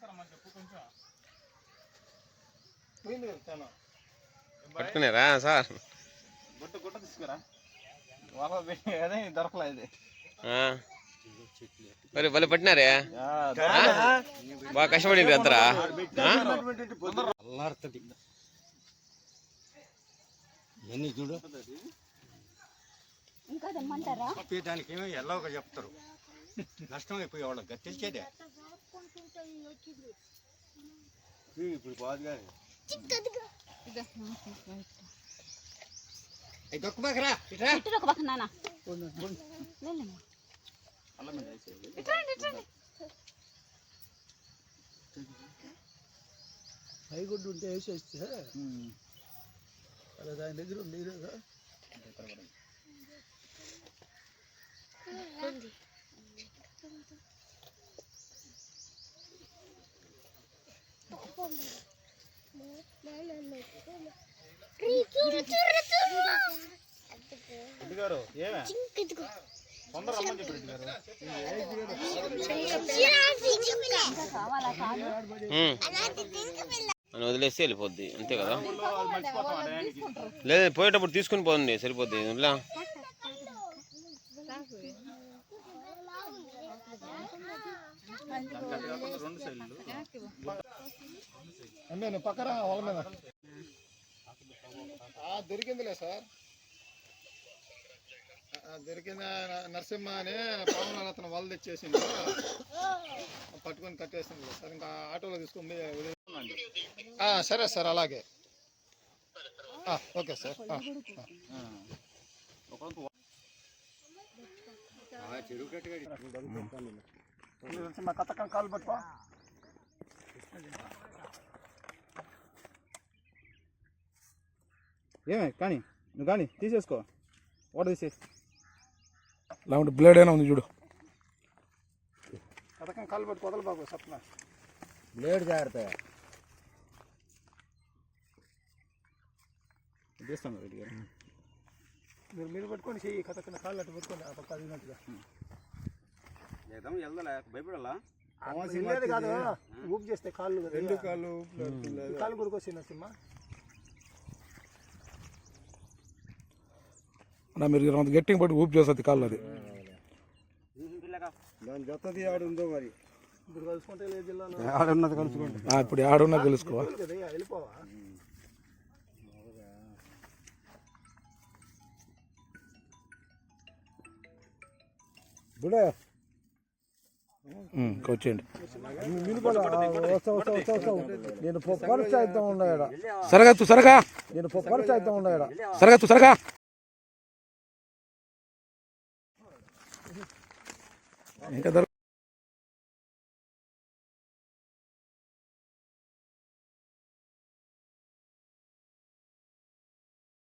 చెప్పు కొంచెం. పోయింది పట్టుకున్నారా సార్? గుట్ట గుట్ట తీసుకురా. వల పెట్టి అదే దొరకలేదు ఆ. మరి భలే పట్టినారే? బాగా కష్టపడింది అంతరా? అల్లాడుతుంది. ఎన్ని చూడు. ఇంకా తెమ్మంటారా? పీయటానికి ఏమో ఎల్లవగా చెప్తారు. నష్టం అయిపోయి వాళ్ళకి గట్టించేదే ఇప్పుడు బాగా ఇట్రా ఒక నాన్న. పైగుడ్డు ఉంటే వేసేస్తే అలా దాని దగ్గర ఉంది లేదా రెడ్డి గారు ఏమే తొందర రమ్మని చెప్పి రెడ్డి గారు ఇంకా కావాలా కాదు ఉమ్. మనం వదిలేస్తే వెళ్ళిపోద్ది అంతే కదా? లేదు పోయేటప్పుడు తీసుకుని పోండి సరిపోద్ది ఇలా అమ్మే పక్కన వాళ్ళ మీద. ఆ, దొరికిందిలే సార్. ఆ, దొరికింది నరసింహ అని పవన్ అతను వల తెచ్చేసింది పట్టుకొని కట్టేసింది సార్ ఇంకా ఆటోలో తీసుకొని సరే సార్ అలాగే. ఆ, ఓకే సార్. ఆ, ఆ. ఒకరికి చెరువు కట్టుగా కాలు పట్టుకో. ఏమే కానీ నువ్వు కానీ తీసేసుకో ఓడ తీసేసి లేకుంటే బ్లేడ్ అయినా ఉంది చూడు కథకం కాలు పట్టుకో వదలు బాబు సప్న బ్లేడ్ జాగ్రత్త తీస్తాను రెడ్డి గారు మీరు మీరు పట్టుకొని చెయ్యి కథకన కాళ్ళు అట్టు పట్టుకోండి ఆ పక్క అదిగినట్టుగా ఏదం వెళ్దలే భయపడాలా వెళ్ళేది కాదు. ఊపు చేస్తే కాళ్ళు రెండు కాళ్ళు కాళ్ళు కొడుకొచ్చి నరసింహ మీరు గట్టిగా పట్టి ఊపి చేస్తుంది కాళ్ళు అది. దాని జతది ఆడుందో మరి? ఇప్పుడు కలుసుకుంటే లేదు జిల్లాలో. ఆడున్నది కలుసుకోండి ఇప్పుడు వెళ్ళిపోవా? బుడే వచ్చేయండి నేను అయితే ఉన్నాయడ? సరగత్తు సరగా. నేను అయితే ఉన్నాయడ? సరగత్తు సరగా. ఇంకా